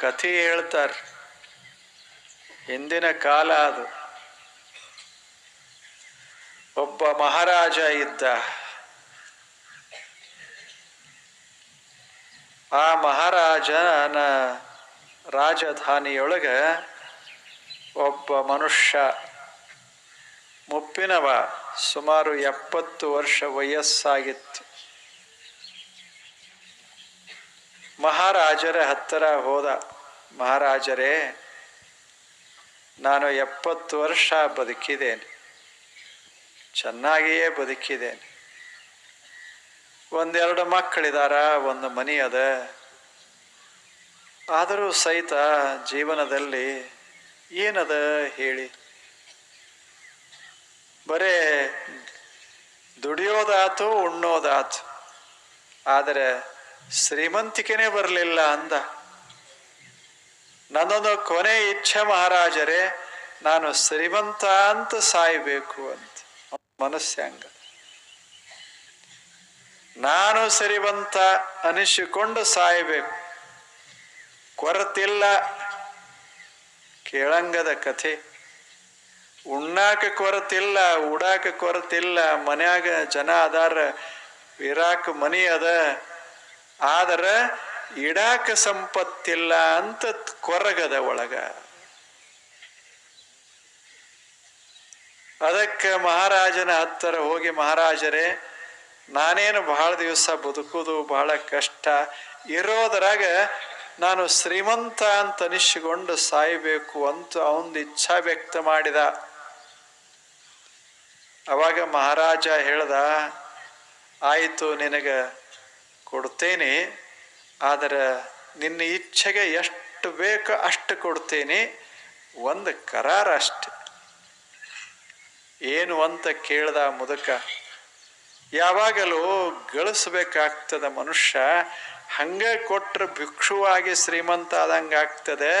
ಕಥೆ ಹೇಳ್ತಾರೆ. ಹಿಂದಿನ ಕಾಲ ಅದು. ಒಬ್ಬ ಮಹಾರಾಜ ಇದ್ದ. ಆ ಮಹಾರಾಜನ ರಾಜಧಾನಿಯೊಳಗ ಒಬ್ಬ ಮನುಷ್ಯ, ಮುಪ್ಪಿನವ, ಸುಮಾರು ಎಪ್ಪತ್ತು ವರ್ಷ ವಯಸ್ಸಾಗಿತ್ತು. ಮಹಾರಾಜರ ಹತ್ತಿರ ಹೋದ ಮಹಾರಾಜರೇ, ನಾನು ಎಪ್ಪತ್ತು ವರ್ಷ ಬದುಕಿದ್ದೇನೆ. ಚೆನ್ನಾಗಿಯೇ ಬದುಕಿದ್ದೇನೆ. ಒಂದೆರಡು ಮಕ್ಕಳಿದಾರ, ಒಂದು ಮನೆ ಅದ. ಆದರೂ ಸಹಿತ ಜೀವನದಲ್ಲಿ ಏನದ ಹೇಳಿ? ಬರೇ ದುಡಿಯೋದಾತು, ಉಣ್ಣೋದಾತು. ಆದರೆ ಶ್ರೀಮಂತಿಕೆನೇ ಬರಲಿಲ್ಲ ಅಂದ. ನನ್ನೊಂದು ಕೊನೆ ಇಚ್ಛೆ ಮಹಾರಾಜರೇ, ನಾನು ಶ್ರೀಮಂತ ಅಂತ ಸಾಯಬೇಕು ಅಂತ. ಮನಸ್ಸಂಗ ನಾನು ಶ್ರೀಮಂತ ಅನಿಸಿಕೊಂಡು ಸಾಯಬೇಕು. ಕೊರತಿಲ್ಲ. ಕೇಳಂಗದ ಕಥೆ. ಉಣ್ಣಾಕ ಕೊರತಿಲ್ಲ, ಉಡಾಕ ಕೊರತಿಲ್ಲ, ಮನ್ಯಾಗ ಜನ ಅದಾರ ಇರಾಕ ಮನಿ ಅದ ಆದ್ರ ಇಡಾಕ ಸಂಪತ್ತಿಲ್ಲ ಅಂತ ಕೊರಗದ ಒಳಗ. ಅದಕ್ಕೆ ಮಹಾರಾಜನ ಹತ್ತಿರ ಹೋಗಿ ಮಹಾರಾಜರೇ, ನಾನೇನು ಬಹಳ ದಿವಸ ಬದುಕುವುದು ಬಹಳ ಕಷ್ಟ, ಇರೋದ್ರಾಗ ನಾನು ಶ್ರೀಮಂತ ಅಂತ ಅನಿಸಿಕೊಂಡು ಸಾಯಬೇಕು ಅಂತ ಅವನ ಇಚ್ಛಾ ವ್ಯಕ್ತ ಮಾಡಿದ. ಅವಾಗ ಮಹಾರಾಜ ಹೇಳ್ದ, ಆಯಿತು ನಿನಗೆ ಕೊಡ್ತೇನೆ ಆದರೆ ನಿನ್ನ ಇಚ್ಛೆಗೆ ಎಷ್ಟು ಬೇಕೋ ಅಷ್ಟು ಕೊಡ್ತೇನೆ ಒಂದು ಕರಾರ ಅಷ್ಟೆ. ಏನು ಅಂತ ಕೇಳ್ದ ಮುದುಕ, ಯಾವಾಗಲೂ ಗಳಿಸ್ಬೇಕಾಗ್ತದೆ ಮನುಷ್ಯ, ಹಂಗೆ ಕೊಟ್ರೆ ಭಿಕ್ಷುವಾಗಿ ಶ್ರೀಮಂತ ಆದಂಗೆ ಆಗ್ತದೆ,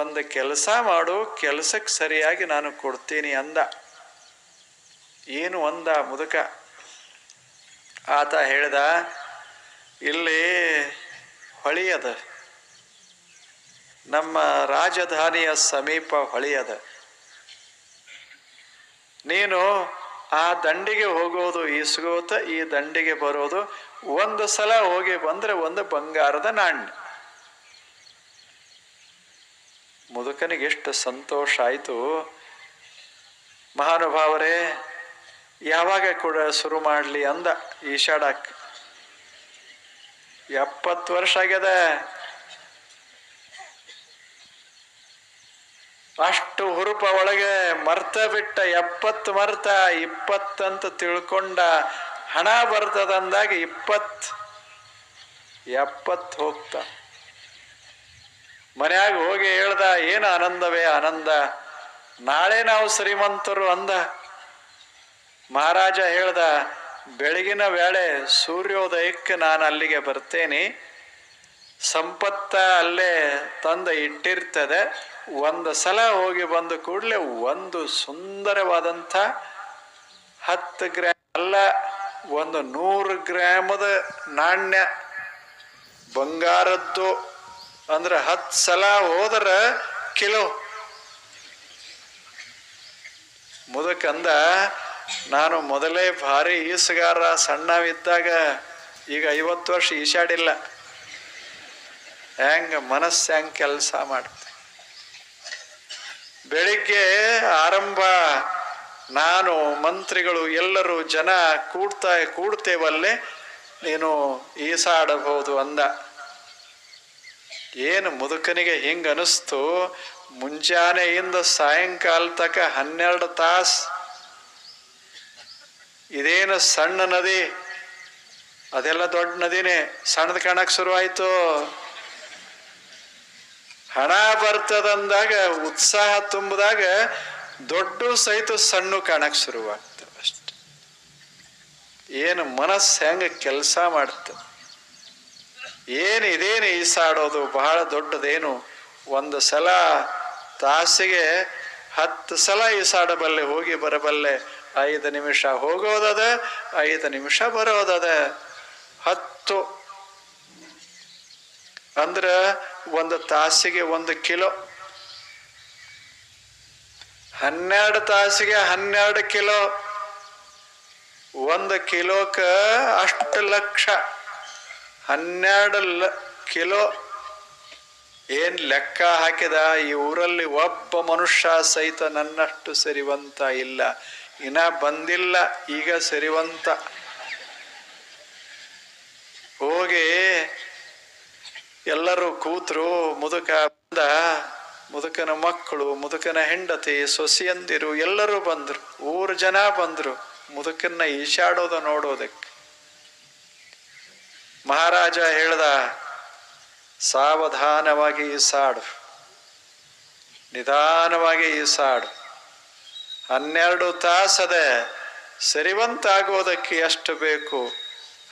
ಒಂದು ಕೆಲಸ ಮಾಡು, ಕೆಲಸಕ್ಕೆ ಸರಿಯಾಗಿ ನಾನು ಕೊಡ್ತೀನಿ ಅಂದ. ಏನು ಅಂದ ಮುದುಕ? ಆತ ಹೇಳ್ದ ಇಲ್ಲಿ ಹೊಳಿ ಅದ. ನಮ್ಮ ರಾಜಧಾನಿಯ ಸಮೀಪ ಹೊಳಿ ಅದ. ನೀನು ಆ ದಂಡಿಗೆ ಹೋಗೋದು ಈಸ್ಗೋತ, ಈ ದಂಡಿಗೆ ಬರೋದು ಒಂದು ಸಲ ಹೋಗಿ ಬಂದ್ರೆ ಒಂದು ಬಂಗಾರದ ನಾಣ್ಯ. ಮುದುಕನಿಗೆ ಎಷ್ಟು ಸಂತೋಷ ಆಯಿತು. ಮಹಾನುಭಾವರೇ, ಯಾವಾಗ ಕೂಡ ಶುರು ಮಾಡಲಿ ಅಂದ ಈಶಾಡಕ್ ಎಪ್ಪತ್ತು ವರ್ಷ ಆಗ್ಯದ ಅಷ್ಟು ಹುರುಪ ಒಳಗೆ ಮರ್ತ ಬಿಟ್ಟ ಎಪ್ಪತ್ತು ಮರ್ತ, ಇಪ್ಪತ್ತಂತ ತಿಳ್ಕೊಂಡ ಹಣ ಬರ್ತದಂದಾಗ ಇಪ್ಪತ್ತು, ಎಪ್ಪತ್ತು ಹೋಗ್ತ. ಮನ್ಯಾಗ ಹೋಗಿ ಹೇಳ್ದ, ಏನು ಆನಂದವೇ ಆನಂದ, ನಾಳೆ ನಾವು ಶ್ರೀಮಂತರು ಅಂದ. ಮಹಾರಾಜ ಹೇಳ್ದ ಬೆಳಗಿನ ವೇಳೆ ಸೂರ್ಯೋದಯಕ್ಕೆ ನಾನು ಅಲ್ಲಿಗೆ ಬರ್ತೇನೆ. ಸಂಪತ್ತ ಅಲ್ಲೇ ತಂದ ಇಟ್ಟಿರ್ತದೆ. ಒಂದು ಸಲ ಹೋಗಿ ಬಂದ ಕೂಡಲೇ ಒಂದು ಸುಂದರವಾದಂಥ ಹತ್ತು ಗ್ರಾಮ್ ಅಲ್ಲ, ಒಂದು ನೂರು ಗ್ರಾಮದ ನಾಣ್ಯ, ಬಂಗಾರದ್ದು. ಅಂದ್ರೆ ಹತ್ತು ಸಲ ಹೋದ್ರೆ ಕಿಲೋ. ಮುದಕಂದ ನಾನು ಮೊದಲೇ ಭಾರಿ ಈಸುಗಾರ ಸಣ್ಣವಿದ್ದಾಗ ಈಗ ಐವತ್ತು ವರ್ಷ ಈಶಾಡಿಲ್ಲ. ಹ್ಯಾಂಗ ಮನಸ್ಸು ಹ್ಯಾಂಗ ಕೆಲಸ ಮಾಡ್ತೆ. ಬೆಳಿಗ್ಗೆ ಆರಂಭ, ನಾನು ಮಂತ್ರಿಗಳು ಎಲ್ಲರೂ ಜನ ಕೂಡ್ತಾ ಕೂಡ್ತೇವಲ್ಲೇ, ನೀನು ಈಸಾಡಬಹುದು ಅಂದ. ಏನು ಮುದುಕನಿಗೆ ಹಿಂಗನಿಸ್ತು? ಮುಂಜಾನೆಯಿಂದ ಸಾಯಂಕಾಲ ತಕ ಹನ್ನೆರಡು ತಾಸು ಇದೇನು ಸಣ್ಣ ನದಿ? ಅದೆಲ್ಲ ದೊಡ್ಡ ನದಿನೇ. ಸಣ್ಣದ ಕಾಣಕ್ಕೆ ಶುರುವಾಯಿತು. ಹಣ ಬರ್ತದಂದಾಗ, ಉತ್ಸಾಹ ತುಂಬಿದಾಗ ದೊಡ್ಡ ಸಹಿತ ಸಣ್ಣ ಕಾಣಕ್ಕೆ ಶುರುವಾಗ್ತವೆ ಅಷ್ಟೆ. ಏನು ಮನಸ್ಸು ಹೆಂಗೆ ಕೆಲಸ ಮಾಡ್ತದೆ ಏನು ಇದೇನು ಈಸಾಡೋದು ಬಹಳ ದೊಡ್ಡದೇನು? ಒಂದು ಸಲ ತಾಸಿಗೆ ಹತ್ತು ಸಲ ಈಸಾಡಬಲ್ಲೆ ಹೋಗಿ ಬರಬಲ್ಲೆ ಐದು ನಿಮಿಷ ಹೋಗೋದದ, ಐದು ನಿಮಿಷ ಬರೋದದ. ಹತ್ತು. ಅಂದ್ರ ಒಂದು ತಾಸಿಗೆ ಒಂದು ಕಿಲೋ. ಹನ್ನೆರಡು ತಾಸಿಗೆ ಹನ್ನೆರಡು ಕಿಲೋ. ಒಂದು ಕಿಲೋಕ ಅಷ್ಟು ಲಕ್ಷ. ಹನ್ನೆರಡು ಲ, ಕಿಲೋ. ಏನ್ ಲೆಕ್ಕ ಹಾಕಿದ? ಈ ಊರಲ್ಲಿ ಒಬ್ಬ ಮನುಷ್ಯ ಸಹಿತ ನನ್ನಷ್ಟು ಸರಿವಂತ ಇಲ್ಲ. ಇನ್ನ ಬಂದಿಲ್ಲ, ಈಗ ಸರಿವಂತ. ಹೋಗಿ ಎಲ್ಲರೂ ಕೂತರು, ಮುದುಕ ಬಂದ, ಮುದುಕನ ಮಕ್ಕಳು, ಮುದುಕನ ಹೆಂಡತಿ, ಸೊಸೆಯಂದಿರು, ಎಲ್ಲರೂ ಬಂದರು. ಊರು ಜನ ಬಂದರು, ಮುದುಕನ್ನ ಈಶಾಡೋದು ನೋಡೋದಕ್ಕೆ. ಮಹಾರಾಜ ಹೇಳ್ದ, ಸಾವಧಾನವಾಗಿ ಈಸಾಡು. ನಿಧಾನವಾಗಿ ಈಸಾಡು. ಹನ್ನೆರಡು ತಾಸದ ಸರಿವಂತಾಗೋದಕ್ಕೆ ಎಷ್ಟು ಬೇಕು?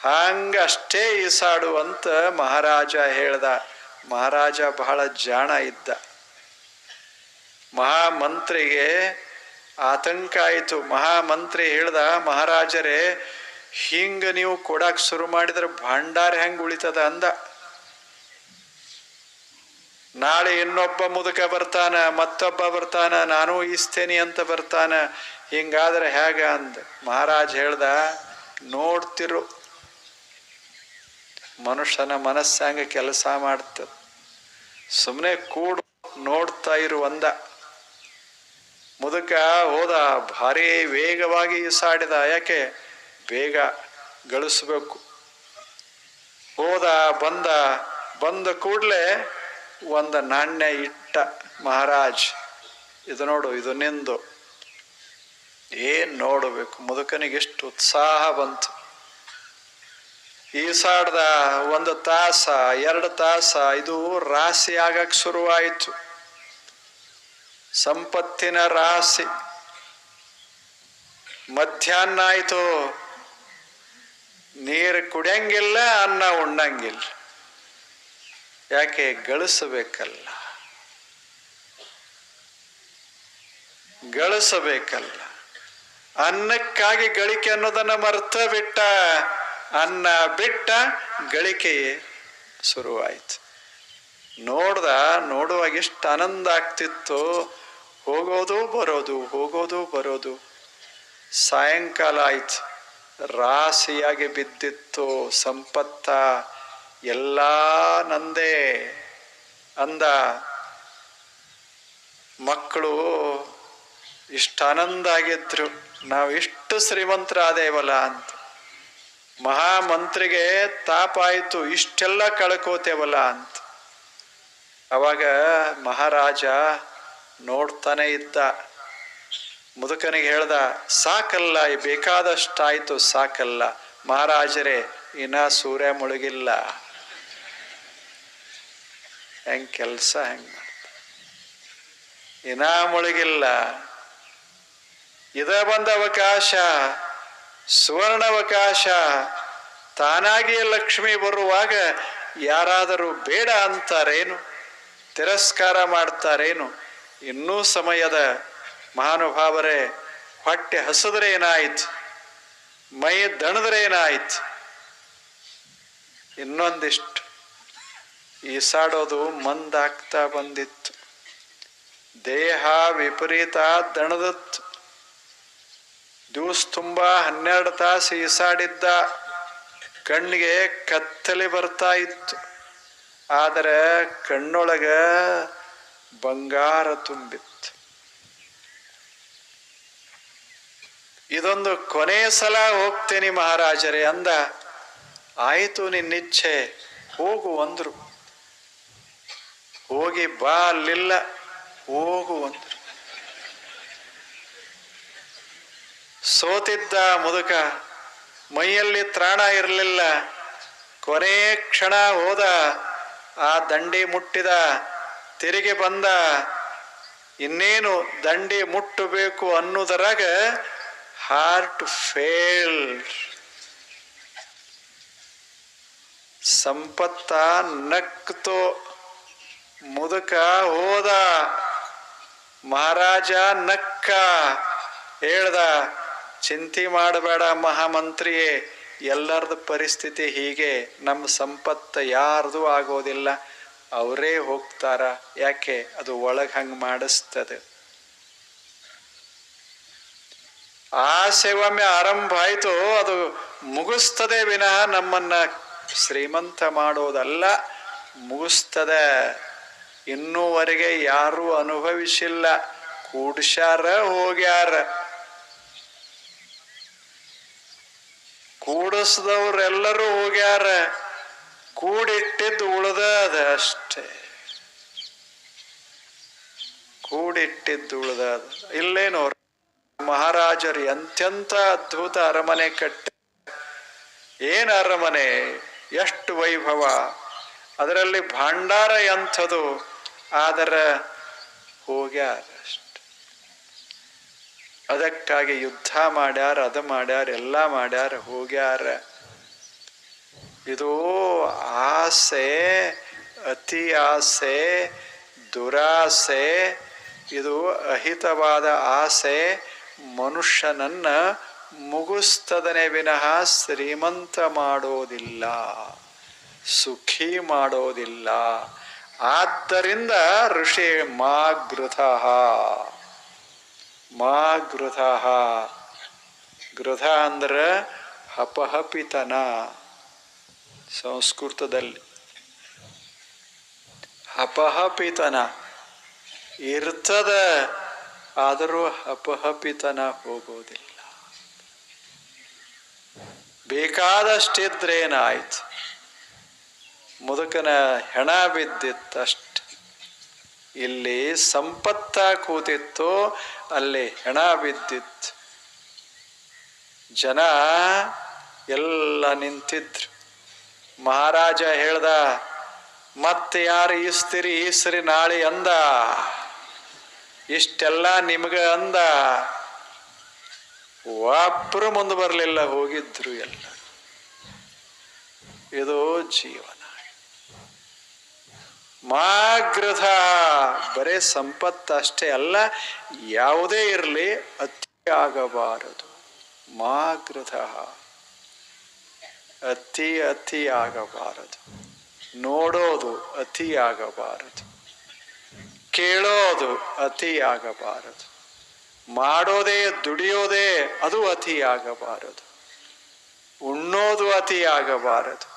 ಹಂಗಷ್ಟೇ ಈಸಾಡುವಂತ ಮಹಾರಾಜ ಹೇಳ್ದ. ಮಹಾರಾಜ ಬಹಳ ಜಾಣ ಇದ್ದ. ಮಹಾಮಂತ್ರಿಗೆ ಆತಂಕ ಆಯಿತು. ಮಹಾಮಂತ್ರಿ ಹೇಳ್ದ, ಮಹಾರಾಜರೇ, ಹಿಂಗ ನೀವು ಕೊಡಕ್ಕೆ ಶುರು ಮಾಡಿದ್ರೆ ಭಂಡಾರ ಹೆಂಗ್ ಉಳಿತದ ಅಂದ. ನಾಳೆ ಇನ್ನೊಬ್ಬ ಮುದುಕ ಬರ್ತಾನ, ಮತ್ತೊಬ್ಬ ಬರ್ತಾನ, ನಾನು ಈಸ್ತೇನಿ ಅಂತ ಬರ್ತಾನ. ಹಿಂಗಾದ್ರೆ ಹೇಗ ಅಂದ? ಮಹಾರಾಜ್ ಹೇಳ್ದ, ನೋಡ್ತಿರು, ಮನುಷ್ಯನ ಮನಸ್ಸಂಗ ಕೆಲಸ ಮಾಡ್ತ. ಸುಮ್ಮನೆ ಕೂಡು, ನೋಡ್ತಾ ಇರು ಒಂದ ಮುದುಕ ಹೋದ, ಭಾರಿ ವೇಗವಾಗಿ ಈಸಾಡಿದ. ಯಾಕೆ? ಬೇಗ ಗಳಿಸ್ಬೇಕು. ಹೋದ, ಬಂದ ಬಂದ ಕೂಡಲೇ ಒಂದು ನಾಣ್ಯ ಇಟ್ಟ ಮಹಾರಾಜ್, ಇದು ನೋಡು, ಇದು ನಿಂದು. ಏನು ನೋಡಬೇಕು? ಮುದುಕನಿಗೆ ಎಷ್ಟು ಉತ್ಸಾಹ ಬಂತು. ಈಸಾಡ್ದ ಒಂದು ತಾಸ, ಎರಡು ತಾಸ, ಇದು ರಾಶಿ ಆಗಕ್ಕೆ ಶುರುವಾಯಿತು. ಸಂಪತ್ತಿನ ರಾಶಿ. ಮಧ್ಯಾಹ್ನ ಆಯಿತು. ನೀರು ಕುಡಿಯಂಗಿಲ್ಲ, ಅನ್ನ ಉಣ್ಣಂಗಿಲ್ಲ. ಯಾಕೆ ಗಳಿಸಬೇಕಲ್ಲ? ಗಳಿಸಬೇಕಲ್ಲ. ಅನ್ನಕ್ಕಾಗಿ ಗಳಿಕೆ ಅನ್ನೋದನ್ನ ಮರ್ತ ಬಿಟ್ಟ, ಅನ್ನ ಬಿಟ್ಟ ಗಳಿಕೆಯೇ ಶುರುವಾಯಿತು. ನೋಡ್ದ, ನೋಡುವಾಗ ಎಷ್ಟು ಆನಂದ ಆಗ್ತಿತ್ತು, ಹೋಗೋದು ಬರೋದು ಹೋಗೋದು ಬರೋದು. ಸಾಯಂಕಾಲ ಆಯ್ತು, ರಾಶಿಯಾಗಿ ಬಿದ್ದಿತ್ತು, ಸಂಪತ್ತ ಎಲ್ಲ ನಂದೇ ಅಂದ ಮಕ್ಕಳು ಇಷ್ಟು ಆನಂದ ಆಗಿದ್ರು. ನಾವು ಇಷ್ಟು ಶ್ರೀಮಂತರಾದೇವಲ್ಲ ಅಂತ. ಮಹಾಮಂತ್ರಿಗೆ ತಾಪ ಆಯ್ತು, ಇಷ್ಟೆಲ್ಲ ಕಳ್ಕೋತೇವಲ್ಲ ಅಂತ. ಅವಾಗ ಮಹಾರಾಜ ನೋಡ್ತಾನೆ ಇದ್ದ. ಮುದುಕನಿಗೆ ಹೇಳ್ದ, ಸಾಕಲ್ಲ ಬೇಕಾದಷ್ಟಾಯ್ತು, ಸಾಕಲ್ಲ. ಮಹಾರಾಜರೇ, ಇನ್ನ ಸೂರ್ಯ ಮುಳುಗಿಲ್ಲ. ಹೆಂಗ್ ಕೆಲಸ ಹೆಂಗ್ ಮಾಡ್ತ ಇನ್ನ ಮುಳುಗಿಲ್ಲ. ಇದ ಬಂದ ಅವಕಾಶ, ಸುವರ್ಣ ಅವಕಾಶ. ತಾನಾಗಿಯೇ ಲಕ್ಷ್ಮಿ ಬರುವಾಗ ಯಾರಾದರೂ ಬೇಡ ಅಂತಾರೇನು? ತಿರಸ್ಕಾರ ಮಾಡ್ತಾರೇನು? ಇನ್ನೂ ಸಮಯದ ಮಹಾನುಭಾವರೇ, ಹೊಟ್ಟೆ ಹಸಿದ್ರೆ ಏನಾಯ್ತು? ಮೈ ದಣದ್ರೆ ಏನಾಯ್ತು? ಇನ್ನೊಂದಿಷ್ಟು ಈಸಾಡೋದು ಮಂದಾಗ್ತಾ ಬಂದಿತ್ತು. ದೇಹ ವಿಪರೀತ ದಣದತ್ತು. ದಿವಸ ತುಂಬ ಹನ್ನೆರಡು ತಾಸು ಈಸಾಡಿದ್ದ ಕಣ್ಣಿಗೆ ಕತ್ತಲೆ ಬರ್ತಾ ಇತ್ತು. ಆದರೆ ಕಣ್ಣೊಳಗ ಬಂಗಾರ ತುಂಬಿತ್ತು. ಇದೊಂದು ಕೊನೆಯ ಸಲ ಹೋಗ್ತೇನೆ ಮಹಾರಾಜರೇ ಅಂದ. ಆಯಿತು ನಿನ್ನಿಚ್ಛೆ, ಹೋಗು ಅಂದ್ರು. ಹೋಗಿ ಬಾ ಅಲ್ಲಿಲ್ಲ, ಹೋಗು ಅಂತ. ಸೋತಿದ್ದ ಮುದುಕ ಮೈಯಲ್ಲಿ ತ್ರಾಣ ಇರಲಿಲ್ಲ, ಕೊನೆ ಕ್ಷಣ ಹೋದ, ಆ ದಂಡಿ ಮುಟ್ಟಿದ, ತಿರುಗಿ ಬಂದ, ಇನ್ನೇನು ದಂಡಿ ಮುಟ್ಟಬೇಕು ಅನ್ನೋದರಾಗ ಹಾರ್ಟ್ ಫೇಲ್. ಸಂಪತ್ತ ನಕ್ತು ಮುದುಕ ಹೋದ. ಮಹಾರಾಜ ನಕ್ಕ ಹೇಳ್ದ, ಚಿಂತೆ ಮಾಡಬೇಡ ಮಹಾಮಂತ್ರಿಯೇ ಎಲ್ಲರದ ಪರಿಸ್ಥಿತಿ ಹೀಗೆ, ನಮ್ಮ ಸಂಪತ್ತು ಯಾರ್ದು ಆಗೋದಿಲ್ಲ, ಅವರೇ ಹೋಗ್ತಾರ, ಯಾಕೆ ಅದು ಒಳಗೆ ಹಂಗೆ ಮಾಡಿಸ್ತದೆ. ಆಸೆ ಒಮ್ಮೆ ಆರಂಭ ಆಯಿತು, ಅದು ಮುಗಿಸ್ತದೆ ವಿನಃ ನಮ್ಮನ್ನ ಶ್ರೀಮಂತ ಮಾಡೋದಲ್ಲ, ಮುಗಿಸ್ತದೆ. ಇನ್ನೂವರೆಗೆ ಯಾರೂ ಅನುಭವಿಸಿಲ್ಲ. ಕೂಡ್ಸ್ಯಾರ ಹೋಗ್ಯಾರ. ಕೂಡಿಸ್ದವ್ರೆಲ್ಲರೂ ಹೋಗ್ಯಾರ. ಕೂಡಿಟ್ಟಿದ್ದು ಉಳ್ದದ ಅಷ್ಟೇ. ಕೂಡಿಟ್ಟಿದ್ದು ಉಳ್ದದ ಇಲ್ಲೇನು ಮಹಾರಾಜರು ಎಂತೆಂಥ ಅದ್ಭುತ ಅರಮನೆ ಕಟ್ಟ ಏನು ಅರಮನೆ? ಎಷ್ಟು ವೈಭವ. ಅದರಲ್ಲಿ ಭಾಂಡಾರ ಎಂಥದು? ಆದರೆ ಹೋಗ್ಯಾರ ಅದಕ್ಕಾಗಿ ಯುದ್ಧ ಮಾಡ್ಯಾರ, ಅದು ಮಾಡ್ಯಾರ, ಎಲ್ಲ ಮಾಡ್ಯಾರ, ಹೋಗ್ಯಾರ. ಇದು ಆಸೆ, ಅತಿ ಆಸೆ, ದುರಾಸೆ, ಇದು ಅಹಿತವಾದ ಆಸೆ, ಮನುಷ್ಯನನ್ನ ಮುಗಿಸ್ತದನೆ ವಿನಃ ಶ್ರೀಮಂತ ಮಾಡೋದಿಲ್ಲ. ಸುಖಿ ಮಾಡೋದಿಲ್ಲ. ಆದ್ದರಿಂದ ಋಷಿ ಮಾಗೃಥ ಮಾ ಗೃಧ ಗೃಧ ಅಂದ್ರೆ ಹಪಹಪಿತನ ಸಂಸ್ಕೃತದಲ್ಲಿ. ಹಪಹಪಿತನ. ಇರ್ತದ, ಆದರೂ ಹಪಹಪಿತನ ಹೋಗೋದಿಲ್ಲ. ಬೇಕಾದಷ್ಟಿದ್ರೇನಾಯ್ತು? ಮುದುಕನ ಹೆಣ ಬಿದ್ದಿತ್ತಷ್ಟೆ ಇಲ್ಲಿ ಸಂಪತ್ತ ಕೂತಿತ್ತು, ಅಲ್ಲಿ ಹೆಣ ಬಿದ್ದಿತ್ತು. ಜನ ಎಲ್ಲ ನಿಂತಿದ್ರು. ಮಹಾರಾಜ ಹೇಳ್ದ, ಮತ್ತೆ ಯಾರು ಈಸ್ತಿರಿ, ಈಸ್ರಿ ನಾಳೆ ಅಂದ? ಇಷ್ಟೆಲ್ಲ ನಿಮ್ಗ ಅಂದ? ಒಬ್ಬರು ಮುಂದೆ ಬರಲಿಲ್ಲ, ಹೋಗಿದ್ರು ಎಲ್ಲ ಇದು ಜೀವನ. ಮಾಗೃಧ ಬರೇ ಸಂಪತ್ತಷ್ಟೇ ಅಲ್ಲ, ಯಾವುದೇ ಇರಲಿ ಅತಿ ಆಗಬಾರದು ಮಾಗೃಧ ಅತಿ ಅತಿ ಆಗಬಾರದು. ನೋಡೋದು ಅತಿ ಆಗಬಾರದು. ಕೇಳೋದು ಅತಿ ಆಗಬಾರದು. ಮಾಡೋದೇ, ದುಡಿಯೋದೇ ಅದು ಅತಿ ಆಗಬಾರದು. ಉಣ್ಣೋದು ಅತಿ ಆಗಬಾರದು.